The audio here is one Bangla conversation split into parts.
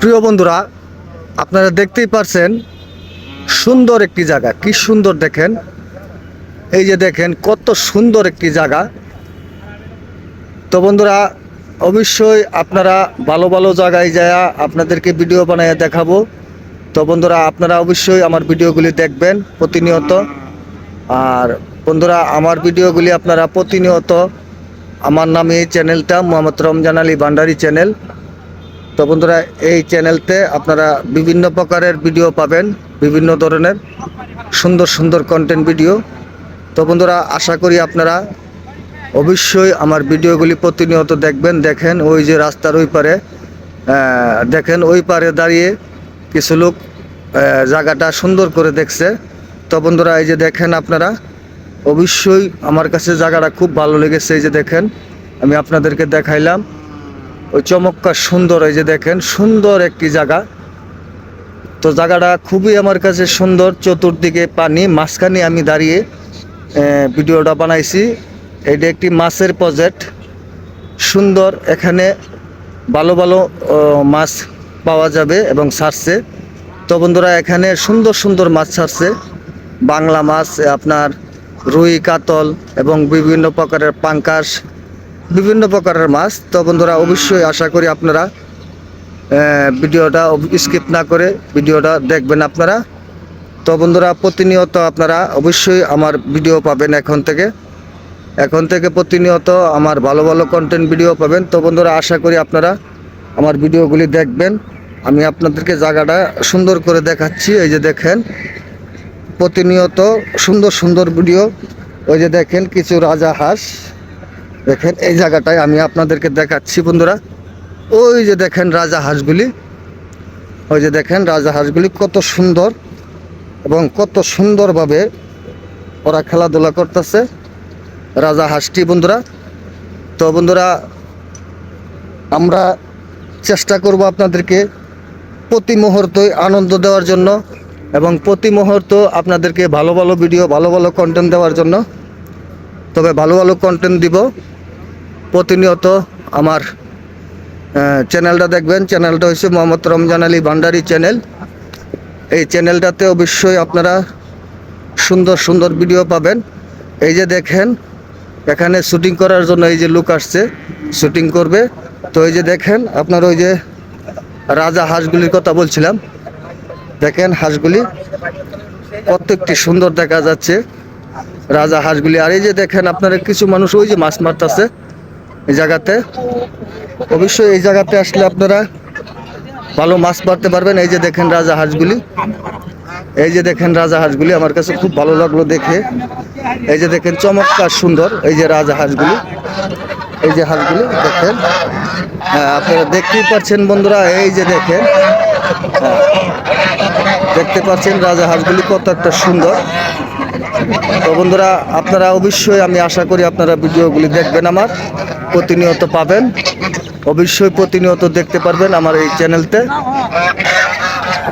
প্রিয় বন্ধুরা, আপনারা দেখতেই পারছেন সুন্দর একটি জায়গা। কি সুন্দর দেখেন? এই যে দেখেন, কত সুন্দর একটি জায়গা। তো বন্ধুরা, অবশ্যই আপনারা ভালো ভালো জায়গায় যায় আপনাদেরকে ভিডিও বানিয়ে দেখাবো। তো বন্ধুরা, আপনারা অবশ্যই আমার ভিডিওগুলি দেখবেন প্রতিনিয়ত। আর বন্ধুরা, আমার ভিডিওগুলি আপনারা প্রতিনিয়ত আমার নামে এই চ্যানেলটা, মোহাম্মদ রমজান আলী ভান্ডারি চ্যানেল তো বন্ধুরা, এই চ্যানেলতে আপনারা বিভিন্ন প্রকারের ভিডিও পাবেন, বিভিন্ন ধরনের সুন্দর সুন্দর কন্টেন্ট ভিডিও তো বন্ধুরা, আশা করি আপনারা অবশ্যই আমার ভিডিওগুলি প্রতিনিয়ত দেখবেন। দেখেন ওই যে রাস্তার ওই পারে দেখেন ওই পারে দাঁড়িয়ে কিছু লোক জায়গাটা সুন্দর করে দেখছে। তো বন্ধুরা, এই যে দেখেন আপনারা, অবশ্যই আমার কাছে জায়গাটা খুব ভালো লেগেছে। এই যে দেখেন, আমি আপনাদেরকে দেখাইলাম। ওই চমৎকার সুন্দর, এই যে দেখেন, সুন্দর একটি জায়গা। তো জায়গাটা খুবই আমার কাছে সুন্দর। চতুর্দিকে পানি, মাঝখানে আমি দাঁড়িয়ে ভিডিওটা বানাইছি। এটা একটি মাছের প্রজেক্ট সুন্দর, এখানে ভালো ভালো মাছ পাওয়া যাবে এবং ছাড়ছে। তো বন্ধুরা, এখানে সুন্দর সুন্দর মাছ ছাড়ছে। বাংলা মাছ, আপনার রুই, কাতল এবং বিভিন্ন প্রকারের পাঙ্কাশ বিভিন্ন প্রকারের মাছ। তো বন্ধুরা, অবশ্যই আশা করি আপনারা ভিডিওটা স্কিপ না করে ভিডিওটা দেখবেন আপনারা। তো বন্ধুরা, প্রতিনিয়ত আপনারা অবশ্যই আমার ভিডিও পাবেন এখন থেকে। এখন থেকে প্রতিনিয়ত আমার ভালো ভালো কন্টেন্ট ভিডিও পাবেন। তো বন্ধুরা, আশা করি আপনারা আমার ভিডিওগুলি দেখবেন। আমি আপনাদেরকে জায়গাটা সুন্দর করে দেখাচ্ছি। এই যে দেখেন, প্রতিনিয়ত সুন্দর সুন্দর ভিডিও ওই যে দেখেন, কিছু রাজা হাঁস। দেখেন, এই জায়গাটায় আমি আপনাদেরকে দেখাচ্ছি বন্ধুরা। ওই যে দেখেন রাজা হাঁসগুলি। ওই যে দেখেন রাজা হাঁসগুলি কত সুন্দর এবং কত সুন্দরভাবে ওরা খেলাধুলা করতেছে। রাজা হাঁসটি বন্ধুরা, তো বন্ধুরা, আমরা চেষ্টা করব আপনাদেরকে প্রতি মুহূর্তে আনন্দ দেওয়ার জন্য এবং প্রতি মুহূর্ত আপনাদেরকে ভালো ভালো ভিডিও, ভালো ভালো কন্টেন্ট দেওয়ার জন্য। তবে ভালো ভালো কন্টেন্ট দিব। প্রতিনিয়ত আমার চ্যানেলটা দেখবেন। চ্যানেলটা হচ্ছে মোহাম্মদ রমজান আলী ভান্ডারি চ্যানেল এই চ্যানেলটাতে অবশ্যই আপনারা সুন্দর সুন্দর ভিডিও পাবেন। এই যে দেখেন, এখানে শুটিং করার জন্য এই যে লুক আসছে শুটিং করবে। তো এই যে দেখেন, আপনার ওই যে রাজা হাঁসগুলির কথা বলছিলাম। দেখেন হাঁসগুলি প্রত্যেকটি সুন্দর দেখা যাচ্ছে রাজা হাঁসগুলি। আর এই যে দেখেন, আপনারা কিছু মানুষ ওই যে মাছ মারতেছে। এই জায়গাতে? অবশ্যই এই জায়গাতে আসলে আপনারা ভালো মাছ মারতে পারবেন। এই যে দেখেন রাজা হাঁসগুলি। এই যে দেখেন রাজা হাঁসগুলি আমার কাছে খুব ভালো লাগল দেখে। এই যে দেখেন চমৎকার সুন্দর এই যে রাজা হাঁসগুলি। এই যে হাঁসগুলি দেখেন। হ্যাঁ আপনারা দেখতেই পাচ্ছেন বন্ধুরা এই যে দেখেন। হ্যাঁ, দেখতে পাচ্ছেন রাজা হাঁসগুলি কত একটা সুন্দর। তো বন্ধুরা আপনারা অবশ্যই আমি আশা করি আপনারা ভিডিওগুলি দেখবেন আমার। প্রতিনিয়ত পাবেন। অবশ্যই প্রতিনিয়ত দেখতে পারবেন আমার এই চ্যানেলতে।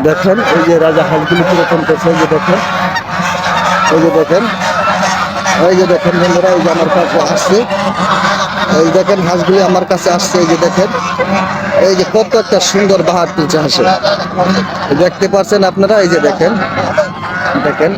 দেখেন, এই যে রাজা হাঁসগুলি কীরকম করছে, এই যে দেখেন। এই যে দেখেন, এই যে দেখেন বন্ধুরা, এই যে আমার কাছে আসছে। এই দেখেন হাঁসগুলি আমার কাছে আসছে, এই যে দেখেন। এই যে কত একটা সুন্দর বাহার তুলছে হাঁসে। দেখতে পাচ্ছেন আপনারা, এই যে দেখেন। দেখেন